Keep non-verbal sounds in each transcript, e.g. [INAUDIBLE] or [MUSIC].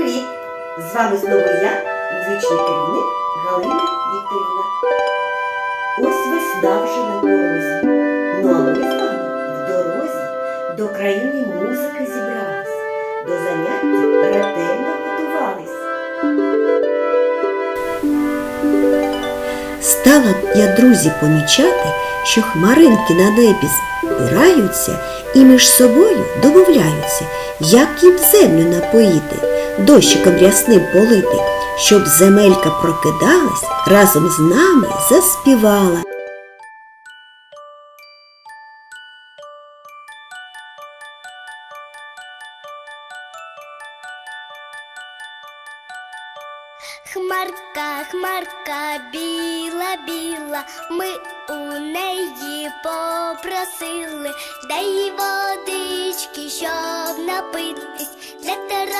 привіт! З вами знову я, музичний керівник Галина Вікторівна. Ось весна вже на порозі. Ну а ми з вами в дорозі до країни музики зібрались, до заняття ретельно готувались. Стала я, друзі, помічати, що хмаринки на небі збираються і між собою домовляються, як їм землю напоїти, дощиком рясним полити, щоб земелька прокидалась, разом з нами заспівала. Хмарка, хмарка, біла, біла, ми у неї попросили, дай водички, щоб напитись, для травички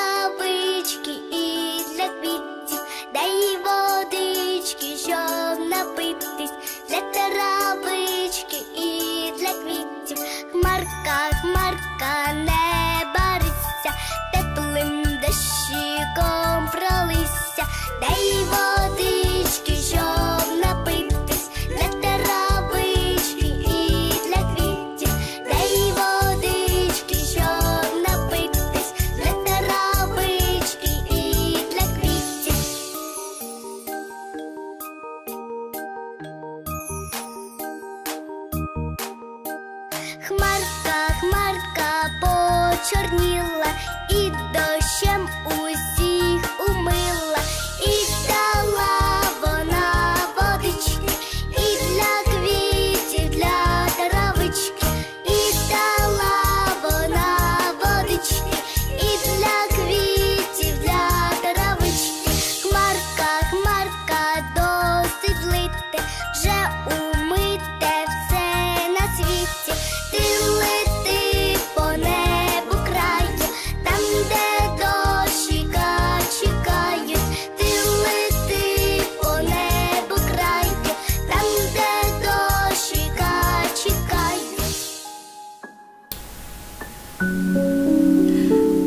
Dave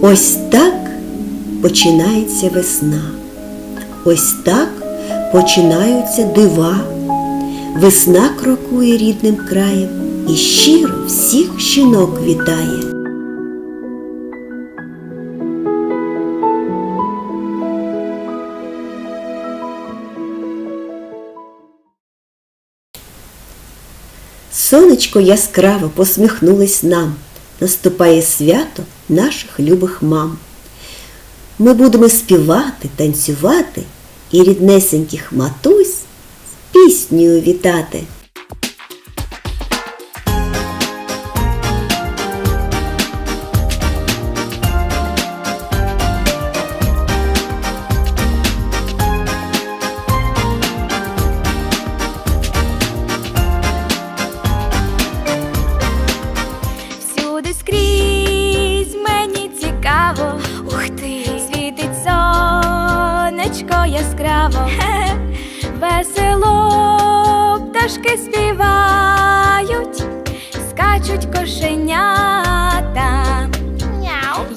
Ось так починається весна. Ось так починаються дива. Весна крокує рідним краєм і щиро всіх жінок вітає. Сонечко яскраво посміхнулось нам. Наступає свято наших любих мам. Ми будемо співати, танцювати і ріднесеньких матусь з піснею вітати. Сонечко яскраво, [LAUGHS] весело пташки співають, скачуть кошенята.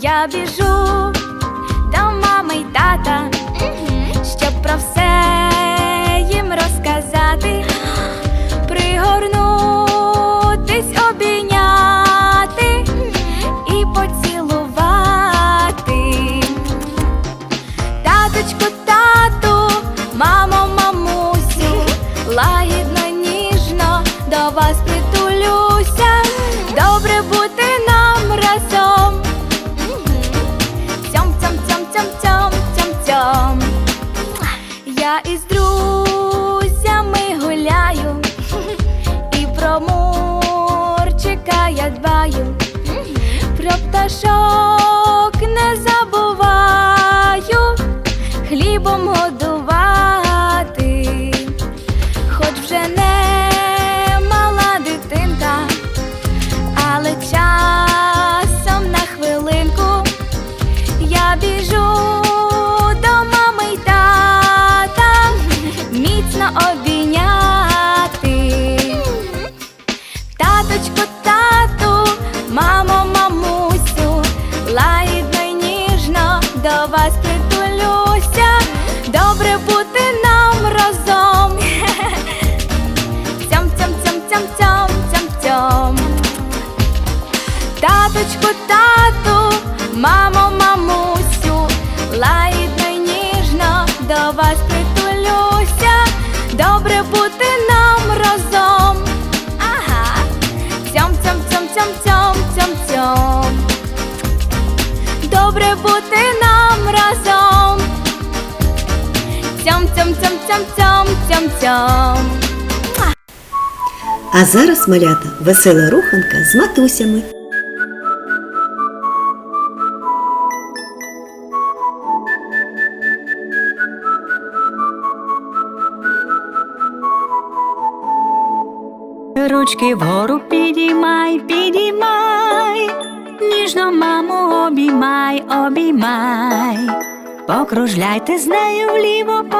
Я біжу до мами й тата, щоб про все лагідно, ніжно до вас притулюся. Добре бути нам разом. Цьом, цьом, цьом, цьом, цьом, цьом, цьом. Я із друзями гуляю, і про мурчика я дбаю, про пташок не забуваю, хлібом годувати, я Цьом. А зараз малята весела руханка з матусями. Ручки вгору підіймай, підіймай, ніжно маму обіймай, обіймай. Покружляйте з нею вліво,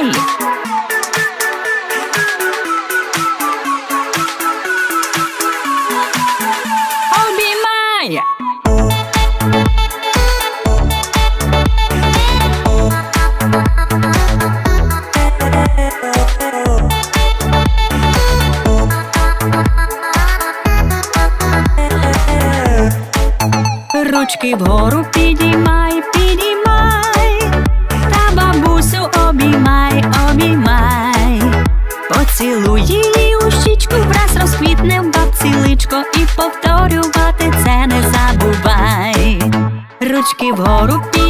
Обіймай. Ручки вгору підіймай, підіймай, личко і повторювати це не забувай. Ручки вгору підіймай,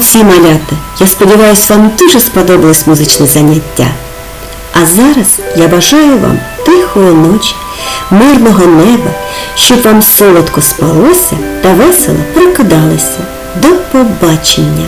Молодці малята! Я сподіваюся, вам дуже сподобалось музичне заняття. А зараз я бажаю вам тихої ночі, мирного неба, щоб вам солодко спалося та весело прокидалося. До побачення!